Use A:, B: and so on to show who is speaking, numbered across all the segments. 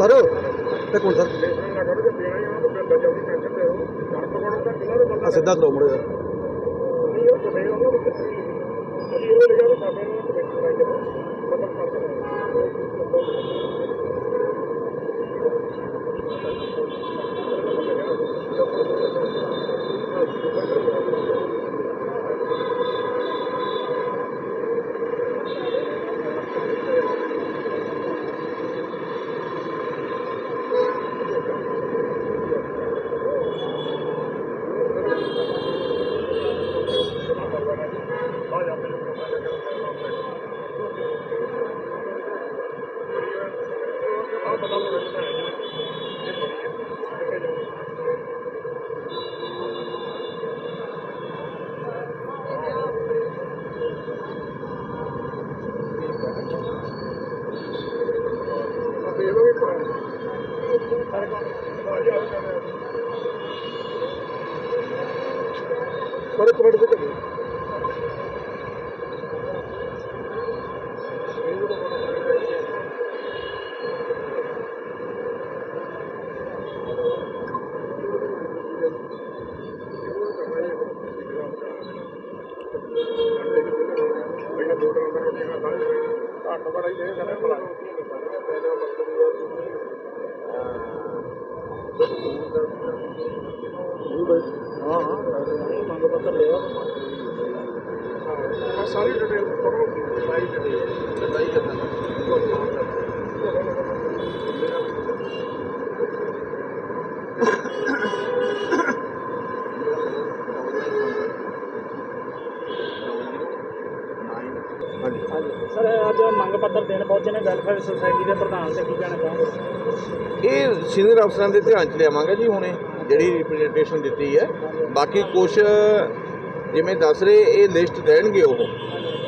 A: Sir ਇੱਕ minute sir? ਆ ਸਿੱਧਾ ਕਰੋ ਮੁੜੇ ਸਰ ਇੱਕ ਮਿੰਟ ਦੇ ਚੱਲੇ ਹਾਂ ਸਰ,
B: ਅੱਜ ਮੰਗ ਪੱਤਰ ਦੇਣ ਪਹੁੰਚੇ ਨੇ ਵੈਲਫੇਅਰ ਸੁਸਾਇਟੀ ਦੇ ਪ੍ਰਧਾਨ ਤੇ ਕੀ ਕਹਿਣਾ ਚਾਹੋਗੇ?
C: ਇਹ ਸੀਨੀਅਰ ਅਫਸਰਾਂ ਦੇ ਧਿਆਨ ਚ ਲਿਆਵਾਂਗੇ ਜੀ ਹੁਣੇ, ਜਿਹੜੀ ਰਿਪਰੈਜ਼ੈਂਟੇਸ਼ਨ ਦਿੱਤੀ ਹੈ। ਬਾਕੀ ਕੁਝ ਜਿਵੇਂ ਦੱਸ ਰਹੇ, ਇਹ ਲਿਸਟ ਦੇਣਗੇ ਉਹ।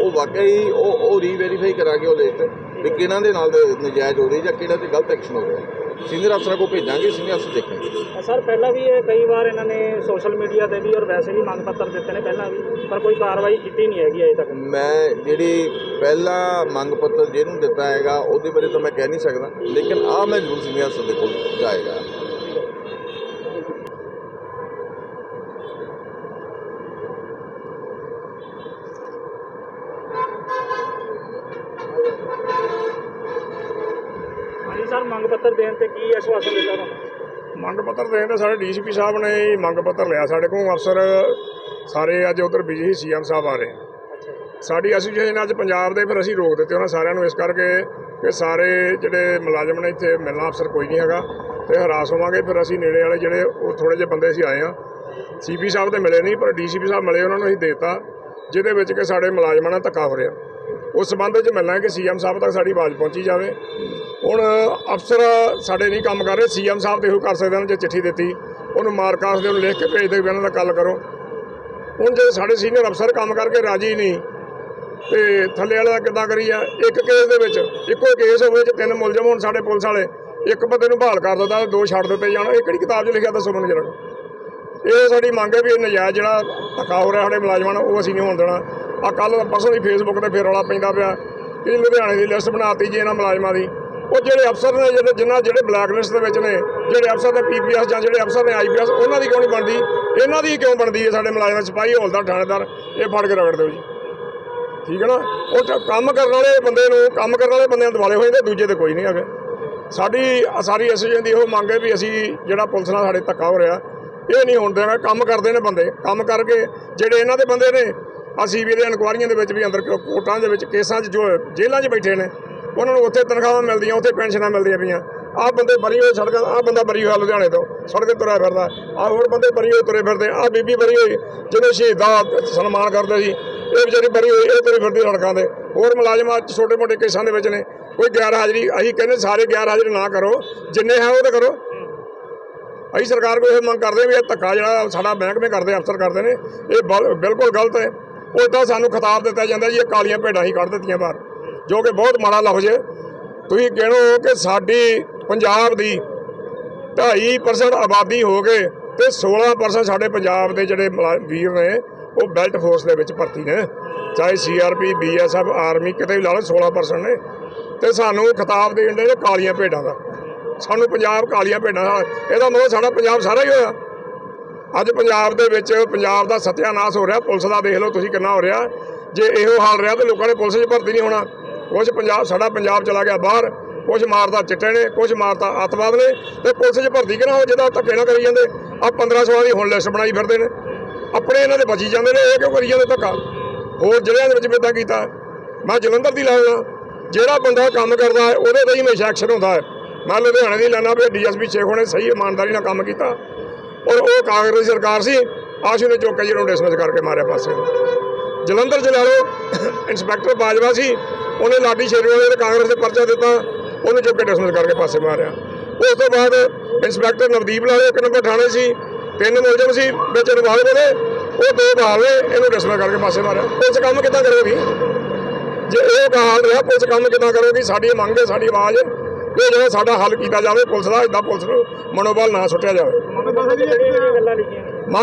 C: ਉਹ ਵਾਕਈ ਉਹ ਉਹ ਰੀਵੈਰੀਫਾਈ ਕਰਾਂਗੇ ਉਹ ਲਿਸਟ ਵੀ ਕਿਹਨਾਂ ਦੇ ਨਾਲ ਨਜਾਇਜ਼ ਹੋ ਰਹੀ ਜਾਂ ਕਿਹਨਾਂ ਤੇ ਗਲਤ ਐਕਸ਼ਨ ਹੋ ਰਿਹਾ। ਸੀਨੀਅਰ ਅਫਸਰਾਂ ਕੋਲ ਭੇਜਾਂਗੇ ਸੀਨੀਅਰ ਅਫਸਰ ਦੇਖਣਗੇ।
B: ਸਰ ਪਹਿਲਾਂ ਵੀ ਇਹ ਕਈ ਵਾਰ ਇਹਨਾਂ ਨੇ ਸੋਸ਼ਲ ਮੀਡੀਆ ਤੇ ਵੀ ਔਰ ਵੈਸੇ ਵੀ ਮੰਗ ਪੱਤਰ ਦਿੱਤੇ ਨੇ ਪਹਿਲਾਂ ਵੀ ਪਰ ਕੋਈ ਕਾਰਵਾਈ ਕੀਤੀ ਨਹੀਂ ਹੈਗੀ ਅਜੇ ਤੱਕ।
C: ਮੈਂ ਜਿਹੜੀ ਪਹਿਲਾ ਮੰਗ ਪੱਤਰ ਜਿਹਨੂੰ ਦਿੱਤਾ ਹੈਗਾ ਉਹਦੇ ਬਾਰੇ ਤਾਂ ਮੈਂ ਕਹਿ ਨਹੀਂ ਸਕਦਾ ਲੇਕਿਨ ਆ ਮੈਂ ਜ਼ਰੂਰ ਸੀਨੀਅਰ ਅਫਸਰ ਦੇ ਕੋਲ ਜਾਏਗਾ।
B: ਸਰ, ਮੰਗ ਪੱਤਰ ਦੇਣ ਤੇ ਕੀ ਆਸ਼ਵਾਸਨ ਦਿੱਤਾ ਤੁਹਾਨੂੰ?
D: ਮੰਗ ਪੱਤਰ ਦੇਣ ਤੇ ਸਾਡੇ ਡੀਸੀਪੀ ਸਾਹਿਬ ਨੇ ਹੀ ਮੰਗ ਪੱਤਰ ਲਿਆ। ਸਾਡੇ ਕੋਲ ਅਫਸਰ ਸਾਰੇ ਅੱਜ ਉਧਰ ਬਿਜ਼ੀ ਸੀ, ਸੀਐਮ ਸਾਹਿਬ ਆ ਰਹੇ। ਸਾਡੀ ਐਸੋਸੀਏਸ਼ਨ ਅੱਜ ਪੰਜਾਬ ਦੇ ਫਿਰ ਅਸੀਂ ਰੋਕ ਦਿੱਤੇ ਉਹਨਾਂ ਸਾਰਿਆਂ ਨੂੰ ਇਸ ਕਰਕੇ ਕਿ ਸਾਰੇ ਜਿਹੜੇ ਮੁਲਾਜ਼ਮ ਨੇ ਇੱਥੇ ਮਿਲਣਾ ਅਫਸਰ ਕੋਈ ਨਹੀਂ ਹੈਗਾ ਤੇ ਹਰਾਸ ਹੋਵਾਂਗੇ। ਫਿਰ ਅਸੀਂ ਨੇੜੇ ਵਾਲੇ ਜਿਹੜੇ ਉਹ ਥੋੜੇ ਜਿਹੇ ਬੰਦੇ ਅਸੀਂ ਆਏ ਆ ਸੀਪੀ ਸਾਹਿਬ ਤੇ ਮਿਲੇ ਨਹੀਂ, ਪਰ ਡੀਸੀਪੀ ਸਾਹਿਬ ਮਿਲੇ, ਉਹਨਾਂ ਨੂੰ ਅਸੀਂ ਦੇਤਾ, ਜਿਹਦੇ ਵਿੱਚ ਕਿ ਸਾਡੇ ਮੁਲਾਜ਼ਮਾਂ ਨਾਲ ਧੱਕਾ ਹੋ ਰਿਹਾ। ਉਸ ਸੰਬੰਧ ਵਿੱਚ ਮਿਲਣਾ ਹੈ ਕਿ ਸੀਐਮ ਸਾਹਿਬ ਤੱਕ ਸਾਡੀ ਆਵਾਜ਼ ਪਹੁੰਚੀ ਜਾਵੇ। ਹੁਣ ਅਫਸਰ ਸਾਡੇ ਨਹੀਂ ਕੰਮ ਕਰ ਰਹੇ, ਸੀਐਮ ਸਾਹਿਬ ਤੇ ਇਹੋ ਕਰ ਸਕਦੇ ਹਨ ਜੇ ਚਿੱਠੀ ਦਿੱਤੀ। ਉਹਨੂੰ ਮਾਰਕਾਸ ਦੇ ਉਹਨੂੰ ਲਿਖ ਕੇ ਭੇਜ ਦੇ ਵੀ ਇਹਨਾਂ ਨਾਲ ਗੱਲ ਕਰੋ। ਹੁਣ ਜੇ ਸਾਡੇ ਸੀਨੀਅਰ ਅਫਸਰ ਕੰਮ ਕਰਕੇ ਰਾਜੀ ਨਹੀਂ, ਤੇ ਥੱਲੇ ਵਾਲਾ ਕਿੱਦਾਂ ਕਰੀ ਆ ਇੱਕ ਕੇਸ ਦੇ ਵਿੱਚ, ਇੱਕੋ ਕੇਸ ਹੋਵੇ ਚ ਤਿੰਨ ਮੁਲਜ਼ਮ ਹੋਣ ਸਾਡੇ ਪੁਲਿਸ ਵਾਲੇ, ਇੱਕ ਬੰਦੇ ਨੂੰ ਬਹਾਲ ਕਰ ਦਿੱਤਾ ਦੋ ਛੱਡ ਦਿੱਤੇ ਜਾਣ। ਇਹ ਕਿਹੜੀ ਕਿਤਾਬ 'ਚ ਲਿਖਿਆ ਦੱਸੋ ਮੈਨੂੰ ਜਰਾ। ਇਹ ਸਾਡੀ ਮੰਗ ਹੈ ਵੀ ਇਹ ਨਜਾਇਜ਼ ਜਿਹੜਾ ਧੱਕਾ ਹੋ ਰਿਹਾ ਸਾਡੇ ਮੁਲਾਜ਼ਮਾਂ ਨੂੰ ਉਹ ਅਸੀਂ ਨਹੀਂ ਹੋਣ ਦੇਣਾ। ਆ ਕੱਲ ਪਰਸੋਂ ਹੀ ਫੇਸਬੁੱਕ ਤੇ ਫੇਰ ਰੌਲਾ ਪੈਂਦਾ ਪਿਆ ਕਿ ਲੁਧਿਆਣੇ ਦੀ ਲਿਸਟ ਬਣਾਤੀ ਜੀ ਇਹਨਾਂ ਮੁਲਾਜ਼ਮਾਂ ਦੀ। ਉਹ ਜਿਹੜੇ ਅਫਸਰ ਨੇ, ਜਿਹੜੇ ਜਿਨ੍ਹਾਂ, ਜਿਹੜੇ ਬਲੈਕ ਲਿਸਟ ਦੇ ਵਿੱਚ ਨੇ, ਜਿਹੜੇ ਅਫਸਰ ਨੇ ਪੀਪੀਐਸ ਜਾਂ ਜਿਹੜੇ ਅਫਸਰ ਨੇ ਆਈਪੀਐਸ ਉਹਨਾਂ ਦੀ ਕਿਉਂ ਨਹੀਂ ਬਣਦੀ? ਇਹਨਾਂ ਦੀ ਕਿਉਂ ਬਣਦੀ ਹੈ ਸਾਡੇ ਮੁਲਾਜ਼ਮ ਸਿਪਾਹੀ? ਹੌਲਦਾਰ, ਥਾਣੇਦਾਰ, ਇਹ ਫੜ ਕੇ ਰਗੜ ਦਿਓ ਜੀ। ਠੀਕ ਹੈ ਨਾ? ਉਹ ਕੰਮ ਕਰਨ ਵਾਲੇ ਬੰਦੇ ਨੂੰ, ਕੰਮ ਕਰਨ ਵਾਲੇ ਬੰਦਿਆਂ ਦੁਆਲੇ ਹੋਏ ਜਾਂਦੇ, ਦੂਜੇ ਤੇ ਕੋਈ ਨਹੀਂ ਹੈਗੇ। ਸਾਡੀ, ਸਾਰੀ ਐਸੋਸੀਏਸ਼ਨ ਦੀ ਇਹੋ ਮੰਗ ਹੈ ਵੀ ਅਸੀਂ ਜਿਹੜਾ ਪੁਲਿਸ ਨਾਲ ਸਾਡੇ ਧੱਕਾ ਹੋ ਰਿਹਾ, ਇਹ ਨਹੀਂ ਹੋਣ ਦੇਣਾ। ਕੰਮ ਕਰਦੇ ਨੇ ਬੰਦੇ। ਕੰਮ ਕਰਕੇ ਜਿਹੜੇ ਇਹਨਾਂ ਦੇ ਬੰਦੇ ਨੇ ਅਸੀਂ ਵੀ ਇਹਦੇ ਇਨਕੁਆਰੀਆਂ ਦੇ ਵਿੱਚ ਵੀ ਅੰਦਰ ਕੋਰਟਾਂ ਦੇ ਵਿੱਚ ਕੇਸਾਂ 'ਚ ਜੋ ਜੇਲ੍ਹਾਂ 'ਚ ਬੈਠੇ ਨੇ, ਉਹਨਾਂ ਨੂੰ ਉੱਥੇ ਤਨਖਾਹਾਂ ਮਿਲਦੀਆਂ, ਉੱਥੇ ਪੈਨਸ਼ਨਾਂ ਮਿਲਦੀਆਂ ਪਈਆਂ। ਆਹ ਬੰਦੇ ਬਰੀ ਹੋਏ ਸੜਕਾਂ, ਆਹ ਬੰਦਾ ਬਰੀ ਹੋਇਆ ਲੁਧਿਆਣੇ ਤੋਂ, ਸੜਕ ਤੁਰਿਆ ਫਿਰਦਾ। ਆਹ ਹੋਰ ਬੰਦੇ ਬਰੀ ਹੋਏ ਤੁਰੇ ਫਿਰਦੇ, ਆਹ ਬੀਬੀ ਬਰੀ ਹੋਈ, ਜਿਹਨੇ ਸ਼ਹੀਦਾਂ ਦਾ ਸਨਮਾਨ ਕਰਦੇ ਸੀ, ਇਹ ਵਿਚਾਰੀ ਬਰੀ ਹੋਈ, ਇਹ ਤੁਰੇ ਫਿਰਦੀ ਸੜਕਾਂ ਤੇ। ਹੋਰ ਮੁਲਾਜ਼ਮਾਂ ਅੱਜ ਛੋਟੇ ਮੋਟੇ ਕੇਸਾਂ ਦੇ ਵਿੱਚ ਨੇ। ਕੋਈ ਗੈਰ ਹਾਜ਼ਰੀ, ਅਸੀਂ ਕਹਿੰਦੇ ਸਾਰੇ ਗੈਰ ਹਾਜ਼ਰੀ ਨਾ ਕਰੋ, ਜਿੰਨੇ ਹੈ ਉਹ ਤਾਂ ਕਰੋ। ਅਸੀਂ ਸਰਕਾਰ ਕੋਲ ਇਹ ਮੰਗ ਕਰਦੇ ਵੀ ਇਹ ਧੱਕਾ ਜਿਹੜਾ ਸਾਡਾ ਮਹਿਕਮੇ ਕਰਦੇ, ਅਫਸਰ ਕਰਦੇ ਨੇ, ਇਹ ਬਲ- ਬਿਲਕੁਲ ਗਲਤ ਹੈ। ਉਲਟਾ ਸਾਨੂੰ ਖਿਤਾਬ ਦਿੱਤਾ ਜਾਂਦਾ ਜੀ, ਇਹ ਕਾਲੀਆਂ ਭੇਡਾਂ ਹੀ ਕੱਢ ਦਿੱਤੀਆਂ ਬਾਹਰ। ਜੋ ਕਿ ਬਹੁਤ ਮਾੜਾ ਲਫ਼ਜ਼ ਹੈ। ਤੁਸੀਂ ਕਹਿਣੋ ਕਿ ਸਾਡੀ ਪੰਜਾਬ ਦੀ 2.5% ਆਬਾਦੀ ਹੋ ਕੇ ਤੇ 16% ਸਾਡੇ ਪੰਜਾਬ ਦੇ ਜਿਹੜੇ ਮੁਲਾ- ਵੀਰ ਨੇ, ਉਹ ਬੈਲਟ ਫੋਰਸ ਦੇ ਵਿੱਚ ਭਰਤੀ ਨੇ। ਚਾਹੇ ਸੀਆਰਪੀ ਬੀਐਸਐਫ ਆਰਮੀ ਕਿਤੇ ਵੀ ਲਾ ਲਓ 16% ਨੇ। ਤੇ ਸਾਨੂੰ ਖਿਤਾਬ ਦੇਣ ਦੇ ਨੇ ਕਾਲੀਆਂ ਭੇਡਾਂ ਦਾ। ਸਾਨੂੰ ਪੰਜਾਬ ਕਾਲੀਆਂ ਭੇਡਾਂ ਦਾ ਇਹਦਾ ਮਤਲਬ ਸਾਡਾ ਪੰਜਾਬ ਸਾਰਾ ਹੀ ਹੋਇਆ। ਅੱਜ ਪੰਜਾਬ ਦੇ ਵਿੱਚ ਪੰਜਾਬ ਦਾ ਸਤਿਆਨਾਸ਼ ਹੋ ਰਿਹਾ, ਪੁਲਿਸ ਦਾ ਦੇਖ ਲਓ ਤੁਸੀਂ ਕਿੰਨਾ ਹੋ ਰਿਹਾ। ਜੇ ਇਹੋ ਹਾਲ ਰਿਹਾ ਤਾਂ ਲੋਕਾਂ ਨੇ ਪੁਲਿਸ 'ਚ ਭਰਤੀ ਨਹੀਂ ਹੋਣਾ। ਕੁਝ ਪੰਜਾਬ, ਸਾਡਾ ਪੰਜਾਬ ਚਲਾ ਗਿਆ ਬਾਹਰ ਕੁਝ ਮਾਰਦਾ ਚਿੱਟੇ ਨੇ ਕੁਝ ਮਾਰਦਾ ਅੱਤਵਾਦ ਨੇ ਤੇ ਪੁਲਿਸ 'ਚ ਭਰਤੀ ਕਿਹਨਾਂ ਹੋ, ਜਿਹਦਾ ਧੱਕੇ ਨਾ ਕਰੀ ਜਾਂਦੇ। ਆ 1500 ਦੀ ਹੁਣ ਲਿਸਟ ਬਣਾਈ ਫਿਰਦੇ ਨੇ। ਆਪਣੇ ਇਹਨਾਂ ਦੇ ਬਚੀ ਜਾਂਦੇ ਨੇ, ਇਹ ਕਿਉਂ ਕਰੀ ਜਾਂਦੇ ਧੱਕਾ? ਹੋਰ ਜ਼ਿਲ੍ਹਿਆਂ ਦੇ ਵਿੱਚ ਵੀ ਏਦਾਂ ਕੀਤਾ। ਮੈਂ ਜਲੰਧਰ ਦੀ ਲੈਣਾ ਜਿਹੜਾ ਬੰਦਾ ਕੰਮ ਕਰਦਾ ਹੈ, ਉਹਦੇ ਤੇ ਹੀ ਹਮੇਸ਼ਾ ਐਕਸ਼ਨ ਹੁੰਦਾ ਹੈ। ਮੈਂ ਲੁਧਿਆਣੇ ਦੀ ਲੈਣਾ ਵੀ ਡੀਐਸਪੀ ਸ਼ੇਖ ਹੋਣੇ ਸਹੀ ਇਮਾਨਦਾਰੀ ਨਾਲ ਕੰਮ ਕੀਤਾ। ਔਰ ਉਹ ਕਾਂਗਰਸ ਦੀ ਸਰਕਾਰ ਸੀ ਆਸ਼ੂ ਨੇ ਚੁੱਕ ਕੇ ਜਿਹਨੂੰ ਡਿਸਮਿਸ ਕਰਕੇ ਮਾਰਿਆ ਪਾਸੇ। ਜਲੰਧਰ ਚ ਲੈ ਲਓ, ਇੰਸਪੈਕਟਰ ਬਾਜਵਾ ਸੀ, ਉਹਨੇ ਲਾਡੀ ਸ਼ੇਰਵਾਲੇ ਦੇ ਕਾਂਗਰਸ ਦੇ ਪਰਚਾ ਦਿੱਤਾ, ਉਹਨੂੰ ਚੁੱਕ ਕੇ ਡਿਸਮਿਸ ਕਰਕੇ ਪਾਸੇ ਮਾਰਿਆ। ਉਸ ਤੋਂ ਬਾਅਦ ਇੰਸਪੈਕਟਰ ਨਵਦੀਪ ਲਾਲੇ ਇੱਕ ਨੰਬਰ ਥਾਣੇ ਸੀ, ਤਿੰਨ ਮੁਲਜ਼ਮ ਸੀ, ਵਿੱਚ ਰਿਵਾਲਵਰ ਦੇ ਉਹ ਦੋ ਬਾਹਰ ਨੇ, ਇਹਨੂੰ ਡਿਸਮਿਸ ਕਰਕੇ ਪਾਸੇ ਮਾਰਿਆ। ਪੁਲਿਸ ਕੰਮ ਕਿੱਦਾਂ ਕਰੇਗੀ? ਜੇ ਇਹ ਹਾਲ ਰਿਹਾ ਪੁਲਿਸ ਕੰਮ ਕਿੱਦਾਂ ਕਰੇਗੀ? ਸਾਡੀ ਮੰਗ ਹੈ, ਸਾਡੀ ਆਵਾਜ਼ ਇਹ ਜਿਹੜਾ ਸਾਡਾ ਹੱਲ ਕੀਤਾ ਜਾਵੇ, ਪੁਲਿਸ ਦਾ ਇਦਾਂ ਪੁਲਿਸ ਨੂੰ ਮਨੋਬਲ ਨਾ ਸੁੱਟਿਆ ਜਾਵੇ। ਮੰਗ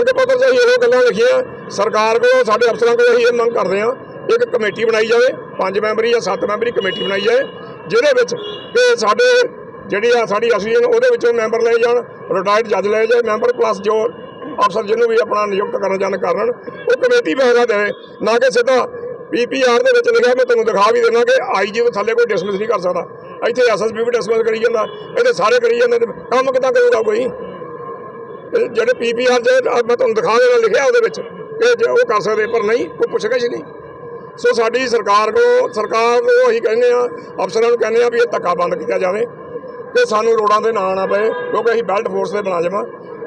D: ਪੱਤਰ 'ਚ ਅਸੀਂ ਇਹੋ ਗੱਲਾਂ ਲਿਖੀਆਂ। ਸਰਕਾਰ ਕੋਲੋਂ, ਸਾਡੇ ਅਫਸਰਾਂ ਕੋਲੋਂ ਅਸੀਂ ਇਹ ਮੰਗ ਕਰਦੇ ਹਾਂ, ਇੱਕ ਕਮੇਟੀ ਬਣਾਈ ਜਾਵੇ, ਪੰਜ ਮੈਂਬਰੀ ਜਾਂ ਸੱਤ ਮੈਂਬਰੀ ਕਮੇਟੀ ਬਣਾਈ ਜਾਵੇ, ਜਿਹਦੇ ਵਿੱਚ ਕਿ ਸਾਡੇ ਜਿਹੜੀ ਆ ਸਾਡੀ ਐਸੋਸੀਏਸ਼ਨ, ਉਹਦੇ ਵਿੱਚੋਂ ਮੈਂਬਰ ਲਏ ਜਾਣ, ਰਿਟਾਇਰਡ ਜੱਜ ਲਏ ਜਾਏ ਮੈਂਬਰ ਪਲੱਸ ਜੋ ਅਫਸਰ ਜਿਹਨੂੰ ਵੀ ਆਪਣਾ ਨਿਯੁਕਤ ਕਰਨ ਜਾਣ ਕਰਨ, ਉਹ ਕਮੇਟੀ ਫੈਸਲਾ ਦੇਵੇ। ਨਾ ਕਿ ਸਿੱਧਾ ਪੀਪੀਆਰ ਦੇ ਵਿੱਚ ਲਿਖਿਆ, ਮੈਂ ਤੁਹਾਨੂੰ ਦਿਖਾ ਵੀ ਦੇਣਾ ਕਿ ਆਈਜੀ ਤੋਂ ਥੱਲੇ ਕੋਈ ਡਿਸਮਿਸ ਨਹੀਂ ਕਰ ਸਕਦਾ। ਇੱਥੇ ਐਸਐਸਪੀ ਵੀ ਡਿਸਮਿਸ ਕਰੀ ਜਾਂਦਾ, ਇਹਦੇ ਸਾਰੇ ਕਰੀ ਜਾਂਦੇ ਕੰਮ ਕਿੱਦਾਂ ਕਰੂਗਾ ਕੋਈ? ਇਹ ਜਿਹੜੇ ਪੀਪੀਆਰ ਜੇ ਮੈਂ ਤੁਹਾਨੂੰ ਦਿਖਾ ਦੇਣਾ, ਲਿਖਿਆ ਉਹਦੇ ਵਿੱਚ, ਕਿ ਜੇ ਉਹ ਕਰ ਸਕਦੇ, ਪਰ ਨਹੀਂ, ਕੋਈ ਪੁੱਛੇਗਾ ਹੀ ਨਹੀਂ। ਸੋ ਸਾਡੀ ਸਰਕਾਰ ਕੋ, ਸਰਕਾਰ ਨੂੰ ਅਸੀਂ ਕਹਿੰਦੇ ਆ ਅਫਸਰਾਂ ਨੂੰ ਕਹਿੰਦੇ ਆ ਵੀ ਇਹ ਧੱਕਾ ਬੰਦ ਕੀਤਾ ਜਾਵੇ, ਕਿ ਸਾਨੂੰ ਰੋਡਾਂ ਤੇ ਨਾ ਆਉਣਾ ਪਏ, ਕਿਉਂਕਿ ਅਸੀਂ ਬੈਲਟ ਫੋਰਸ ਦੇ ਬਣਾ ਜਾਵਾਂ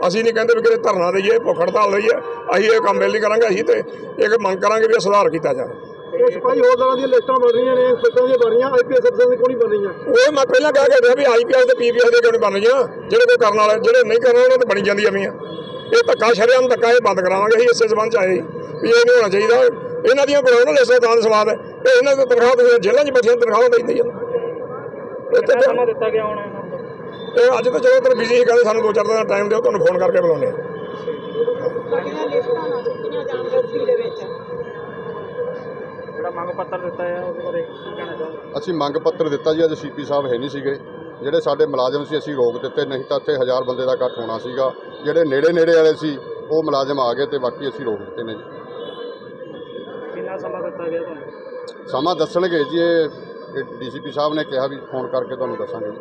D: ਅਸੀਂ ਨਹੀਂ ਕਹਿੰਦੇ ਵੀ ਕਿਤੇ ਧਰਨਾ ਦੇਈਏ, ਭੁੱਖ ਹੜਤਾਲ ਦਈਏ ਅਸੀਂ ਇਹ ਕੰਮ ਨਹੀਂ ਕਰਾਂਗੇ, ਅਸੀਂ ਤੇ ਇਹ ਮੰਗ ਕਰਾਂਗੇ ਵੀ ਇਹ ਸੁਧਾਰ ਕੀਤਾ ਜਾਵੇ।
A: ਸਿਪਾਹੀ ਹੌਲਦਾਰਾਂ ਦੀਆਂ ਲਿਸਟਾਂ ਬਣ ਰਹੀਆਂ ਨੇ ਇੰਸਪੈਕਟਰਾਂ ਦੀਆਂ ਬਣ ਰਹੀਆਂ ਆਈਪੀਐਸ ਅਫਸਰਾਂ ਦੀਆਂ ਕੋਈ ਨਹੀਂ ਬਣ ਰਹੀਆਂ?
D: ਉਹ ਮੈਂ ਪਹਿਲਾਂ ਕਹਿ ਕੇ ਹਟਿਆ ਵੀ ਆਈਪੀਐਸ ਤੇ ਪੀਪੀਐਸ ਦੇ ਕਿਉਂ ਨਹੀਂ ਬਣ ਰਹੀਆਂ? ਜਿਹੜੇ ਕੋਈ ਕਰਨ ਵਾਲੇ ਜਿਹੜੇ ਨਹੀਂ ਕਰਨ ਉਹਨਾਂ ਤੇ ਬਣੀ ਜਾਂਦੀਆਂ ਵੀਆਂ ਇਹ ਧੱਕਾ ਸ਼ਰੇਆਮ ਧੱਕਾ ਇਹ ਬੰਦ ਕਰਾਵਾਂਗੇ ਅਸੀਂ ਇਸੇ ਜ਼ਬਾਨ ਚ ਆਏ ਵੀ ਇਹ ਨਹੀਂ ਹੋਣਾ ਚਾਹੀਦਾ। ਇਹਨਾਂ ਦੀਆਂ ਬਣਾਉਣ ਨਾ ਲਿਸਟਾਂ ਤਾਂ ਸਵਾਦ ਹੈ। ਤੇ ਇਹਨਾਂ ਦੀ ਤਨਖਾਹ ਤੁਸੀਂ ਜੇਲ੍ਹਾਂ 'ਚ ਬੈਠੀਆਂ ਤਨਖਾਹਾਂ ਦੇ ਦਿੰਦੇ ਇੱਥੇ
B: ਦਿੱਤਾ ਗਿਆ ਹੁਣ ਇਹਨਾਂ ਨੂੰ।
D: ਇਹ ਅੱਜ ਤਾਂ ਚਲੋ ਤੇ ਬਿਜ਼ੀ ਸੀ ਕਹਿੰਦੇ ਸਾਨੂੰ ਦੋ ਚਾਰ ਦਿਨ ਦਾ ਟਾਈਮ ਦਿਓ ਤੁਹਾਨੂੰ ਫੋਨ ਕਰਕੇ ਬੁਲਾਉਂਦੇ ਹਾਂ।
E: ਸਾਡੀਆਂ ਲਿਸਟਾਂ ਨਾ ਦਿੱਤੀਆਂ ਜਾਣ ਰੱਦੀ ਦੇ ਵਿੱਚ
B: ਜਿਹੜਾ ਮੰਗ ਪੱਤਰ ਦਿੱਤਾ ਹੈ ਉਹਦੇ ਬਾਰੇ ਕੀ ਕਹਿਣਾ ਚਾਹੋਗੇ?
F: ਅਸੀਂ ਮੰਗ ਪੱਤਰ ਦਿੱਤਾ ਜੀ ਅੱਜ ਸੀਪੀ ਸਾਹਿਬ ਹੈ ਨਹੀਂ ਸੀਗੇ। ਜਿਹੜੇ ਸਾਡੇ ਮੁਲਾਜ਼ਮ ਸੀ ਅਸੀਂ ਰੋਕ ਦਿੱਤੇ ਨਹੀਂ ਤਾਂ ਇੱਥੇ ਹਜ਼ਾਰ ਬੰਦੇ ਦਾ ਇਕੱਠ ਹੋਣਾ ਸੀਗਾ। ਜਿਹੜੇ ਨੇੜੇ ਨੇੜੇ ਵਾਲੇ ਸੀ ਉਹ ਮੁਲਾਜ਼ਮ ਆ ਗਏ ਤੇ ਬਾਕੀ ਅਸੀਂ ਰੋਕ ਦਿੱਤੇ ਨੇ ਜੀ।
B: ਕਿੰਨਾ ਸਮਾਂ ਦਿੱਤਾ ਗਿਆ ਤੁਹਾਨੂੰ?
F: ਸਮਾਂ ਦੱਸਣਗੇ ਜੀ ਇਹ ਡੀਸੀਪੀ ਸਾਹਿਬ ਨੇ ਕਿਹਾ ਵੀ ਫੋਨ ਕਰਕੇ ਤੁਹਾਨੂੰ ਦੱਸਾਂਗੇ ਜੀ।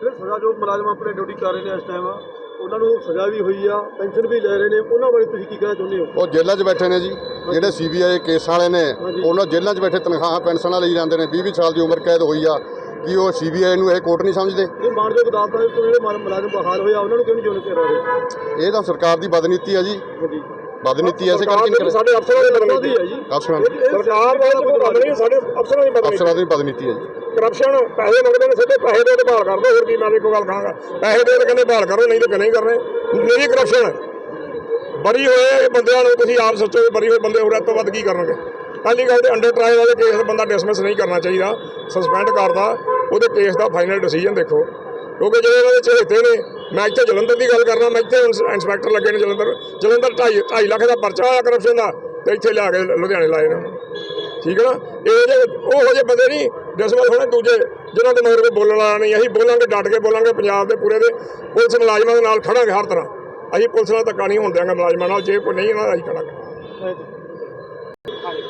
A: ਜਿਹੜੇ ਸਜ਼ਾ ਜੋ ਮੁਲਾਜ਼ਮ ਆਪਣੇ ਡਿਊਟੀ ਕਰ ਰਹੇ ਨੇ ਇਸ ਟਾਈਮ ਉਹਨਾਂ ਨੂੰ ਸਜ਼ਾ ਵੀ ਹੋਈ ਆ ਪੈਨਸ਼ਨ ਵੀ ਲੈ ਰਹੇ ਨੇ। ਉਹਨਾਂ ਬਾਰੇ ਤੁਸੀਂ ਕੀ ਕਹਿਣਾ ਚਾਹੁੰਦੇ ਹੋ?
F: ਉਹ ਜੇਲ੍ਹਾਂ 'ਚ ਬੈਠੇ ਨੇ ਜੀ। ਜਿਹੜੇ ਸੀਬੀਆਈ ਕੇਸ ਵਾਲੇ ਨੇ। ਉਹਨਾਂ ਜੇਲ੍ਹਾਂ 'ਚ ਬੈਠੇ ਤਨਖਾਹਾਂ ਪੈਨਸ਼ਨਾਂ ਲਈ ਜਾਂਦੇ ਨੇ। 20-20 ਸਾਲ ਦੀ ਉਮਰ ਕੈਦ ਹੋਈ ਆ। ਕੀ ਉਹ ਸੀਬੀਆਈ ਨੂੰ ਇਹ ਕੋਰਟ ਨਹੀਂ ਸਮਝਦੇ?
A: ਇਹ ਮਾਨਯੋਗ ਅਦਾਲਤਾਂ ਦੇ ਜਿਹੜੇ ਮੁਲਾ- ਮੁਲਾਜ਼ਮ ਬਹਾਲ ਹੋਇਆ ਉਹਨਾਂ ਨੂੰ ਕਿਉਂ ਨਹੀਂ ਜੁਨ ਕੇ ਰਹੇ
F: ਇਹ ਤਾਂ ਸਰਕਾਰ ਦੀ ਬਦਨੀਤੀ ਆ ਜੀ।
A: ਹਾਂਜੀ
F: ਬਦਨੀਤੀ ਐਸੇ ਕਰਕੇ ਨਹੀਂ
D: ਸਾਡੇ ਅਫਸਰਾਂ ਦੀ
A: ਦੀ
D: ਬਦਲਦੀ
A: ਹੈ ਜੀ।
D: ਸਰਕਾਰ ਦਾ ਕੋਈ ਕੰਮ ਨਹੀਂ ਸਾਡੇ ਅਫਸਰਾਂ ਦੀ ਬਦਲਦੀ
F: ਅਫਸਰਾਂ ਦੀ ਬਦਨੀਤੀ ਹੈ ਜੀ।
D: ਕਰਪਸ਼ਨ ਪੈਸੇ ਮੰਗਦੇ ਨੇ ਸਿੱਧੇ ਪੈਸੇ ਦੇ ਭਾਲ ਕਰ ਦੋ ਹੋਰ ਕੀ ਮੈਂ ਇੱਕੋ ਗੱਲ ਕਹਾਂਗਾ। ਪੈਸੇ ਦੇ ਕਹਿੰਦੇ ਭਾਲ ਕਰੋ ਨਹੀਂ ਤਾਂ ਨਹੀਂ ਕਰਨੇ? ਮੇਰੀ ਕਰਪਸ਼ਨ ਬਰੀ ਹੋਏ ਬੰਦਿਆਂ ਨੂੰ ਤੁਸੀਂ ਆਪ ਸੋਚੋ ਵੀ ਬਰੀ ਹੋਏ ਬੰਦੇ ਹੋਰ ਇਹ ਤੋਂ ਵੱਧ ਕੀ ਕਰਨਗੇ? ਪਹਿਲੀ ਗੱਲ ਤੇ ਅੰਡਰ ਟਰਾਇਲ ਵਾਲੇ ਕੇਸ ਬੰਦਾ ਡਿਸਮਿਸ ਨਹੀਂ ਕਰਨਾ ਚਾਹੀਦਾ। ਸਸਪੈਂਡ ਕਰਦਾ ਉਹਦੇ ਕੇਸ ਦਾ ਫਾਈਨਲ ਡਿਸੀਜਨ ਦੇਖੋ। ਕਿਉਂਕਿ ਜਿਹੜੇ ਇਹਨਾਂ ਦੇ ਚਹੇਤੇ ਨੇ ਮੈਂ ਇੱਥੇ ਜਲੰਧਰ ਦੀ ਗੱਲ ਕਰਨਾ ਮੈਂ ਇੱਥੇ ਇੰਸਪੈਕਟਰ ਲੱਗੇ ਨੇ ਜਲੰਧਰ। ਜਲੰਧਰ 2.5 2.5 ਲੱਖ ਦਾ ਪਰਚਾ ਆਇਆ ਕਰਪਸ਼ਨ ਦਾ, ਤੇ ਇੱਥੇ ਲਿਆ ਕੇ ਲੁਧਿਆਣੇ ਲਾਏ ਨੇ। ਠੀਕ ਹੈ ਨਾ? ਇਹ ਜੇ, ਉਹੋ ਜਿਹੇ ਬੰਦੇ ਨਹੀਂ ਡਿਸਮਿਸ ਹੋਣੇ ਦੂਜੇ, ਜਿਨ੍ਹਾਂ ਦੇ ਮਗਰ ਕੋਈ ਬੋਲਣ ਵਾਲਾ ਨਹੀਂ। ਅਸੀਂ ਬੋਲਾਂਗੇ, ਡਟ ਕੇ ਬੋਲਾਂਗੇ ਪੰਜਾਬ ਦੇ ਪੂਰੇ ਦੇ। ਪੁਲਿਸ ਮੁਲਾਜ਼ਮਾਂ ਦੇ ਨਾਲ ਖੜਾਂਗੇ ਹਰ ਤਰ੍ਹਾਂ। ਅਸੀਂ ਪੁਲਿਸ ਨਾਲ ਧੱਕਾ ਨਹੀਂ ਹੋਣ ਦਿਆਂਗੇ ਮੁਲਾਜ਼ਮਾਂ ਨਾਲ। ਜੇ ਕੋਈ ਨਹੀਂ ਇਹਨਾਂ ਦਾ ਅਸੀਂ ਖੜਾਂਗੇ।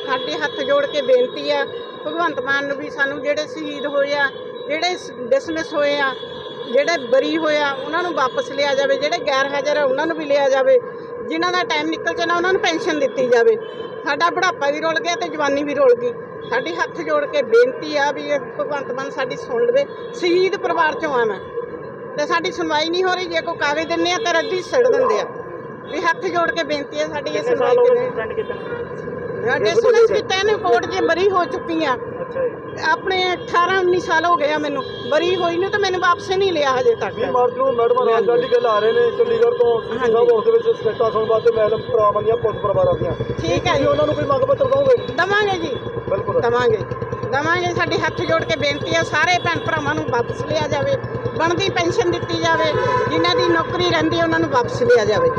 E: ਸਾਡੇ ਹੱਥ ਜੋੜ ਕੇ ਬੇਨਤੀ ਆ, ਭਗਵੰਤ ਮਾਨ ਨੂੰ ਵੀ ਸਾਨੂੰ ਜਿਹੜੇ ਸ਼ਹੀਦ ਹੋਏ ਆ, ਜਿਹੜੇ ਡਿਸਮਿਸ ਹੋਏ ਆ ਜਿਹੜੇ ਬਰੀ ਹੋਏ ਆ ਉਹਨਾਂ ਨੂੰ ਵਾਪਸ ਲਿਆ ਜਾਵੇ ਜਿਹੜੇ ਗੈਰ ਹਾਜ਼ਰ ਆ ਉਹਨਾਂ ਨੂੰ ਵੀ ਲਿਆ ਜਾਵੇ। ਜਿਨ੍ਹਾਂ ਦਾ ਟਾਈਮ ਨਿਕਲ ਜਾਣਾ ਉਹਨਾਂ ਨੂੰ ਪੈਨਸ਼ਨ ਦਿੱਤੀ ਜਾਵੇ। ਸਾਡਾ ਬੁਢਾਪਾ ਵੀ ਰੁਲ ਗਿਆ ਤੇ ਜਵਾਨੀ ਵੀ ਰੁਲ ਗਈ। ਸਾਡੀ ਹੱਥ ਜੋੜ ਕੇ ਬੇਨਤੀ ਆ ਵੀ ਇਹ ਭਗਵੰਤ ਮਾਨ ਸਾਡੀ ਸੁਣ ਲਵੇ। ਸ਼ਹੀਦ ਪਰਿਵਾਰ ਚੋਂ ਆ ਮੈਂ। ਤੇ ਸਾਡੀ ਸੁਣਵਾਈ ਨਹੀਂ ਹੋ ਰਹੀ ਜੇ ਕੋਈ ਕਾਗਜ਼ ਦਿੰਨੇ ਆ ਤਾਂ ਰੱਦੀ ਛੱਡ ਦਿੰਦੇ ਆ। ਵੀ ਹੱਥ ਜੋੜ ਕੇ ਬੇਨਤੀ ਹੈ ਸਾਡੀ ਇਹ ਸੁਣਵਾਈ
B: ਕੀਤੇ ਨੂੰ?
E: ਡਿਸਮਿਸ ਕੀਤਾ ਇਹਨੇ ਕੋਰਟ 'ਚ ਬਰੀ ਹੋ ਚੁੱਕੀ ਆ।
B: ਜੀ
E: ਆਪਣੇ 18 19 ਸਾਲ ਹੋ ਗਏ ਆ ਮੈਨੂੰ। ਬਰੀ ਹੋਈ ਨੂੰ ਤਾਂ ਮੈਨੂੰ ਵਾਪਸ ਨਹੀਂ ਲਿਆ ਹਜੇ ਤੱਕ।
A: 20 ਮਾਰਚ ਨੂੰ ਮੈਡਮ ਰਾਜਾ ਦੀ ਗੱਲ ਆ ਰਹੇ ਨੇ ਚੰਡੀਗੜ੍ਹ ਤੋਂ। ਸਾਹਿਬ ਹਾਊਸ ਦੇ ਵਿੱਚ ਸਟੇਟਾਂ ਸੁਣਨ ਵਾਸਤੇ ਮੈਡਮ ਭਰਾਵਾਂ ਦੀਆਂ ਪੁਲਿਸ ਪਰਿਵਾਰਾਂ ਦੀਆਂ।
E: ਠੀਕ ਹੈ ਜੀ।
A: ਉਹਨਾਂ ਨੂੰ ਕੋਈ ਮੰਗ ਪੱਤਰ ਦਓਗੇ
E: ਦਵਾਂਗੇ ਜੀ।
A: ਬਿਲਕੁਲ।
E: ਦਵਾਂਗੇ। ਦਵਾਂਗੇ ਸਾਡੀ ਹੱਥ ਜੋੜ ਕੇ ਬੇਨਤੀ ਆ ਸਾਰੇ ਭੈਣ ਭਰਾਵਾਂ ਨੂੰ ਵਾਪਸ ਲਿਆ ਜਾਵੇ। ਬਣਦੀ ਪੈਨਸ਼ਨ ਦਿੱਤੀ ਜਾਵੇ ਜਿਨ੍ਹਾਂ ਦੀ ਨੌਕਰੀ ਰਹਿੰਦੀ ਉਹਨਾਂ ਨੂੰ ਵਾਪਸ ਲਿਆ ਜਾਵੇ।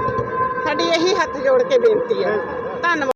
E: ਸਾਡੀ ਇਹੀ ਹੱਥ ਜੋੜ ਕੇ ਬੇਨਤੀ ਆ ਧੰਨਵਾਦ।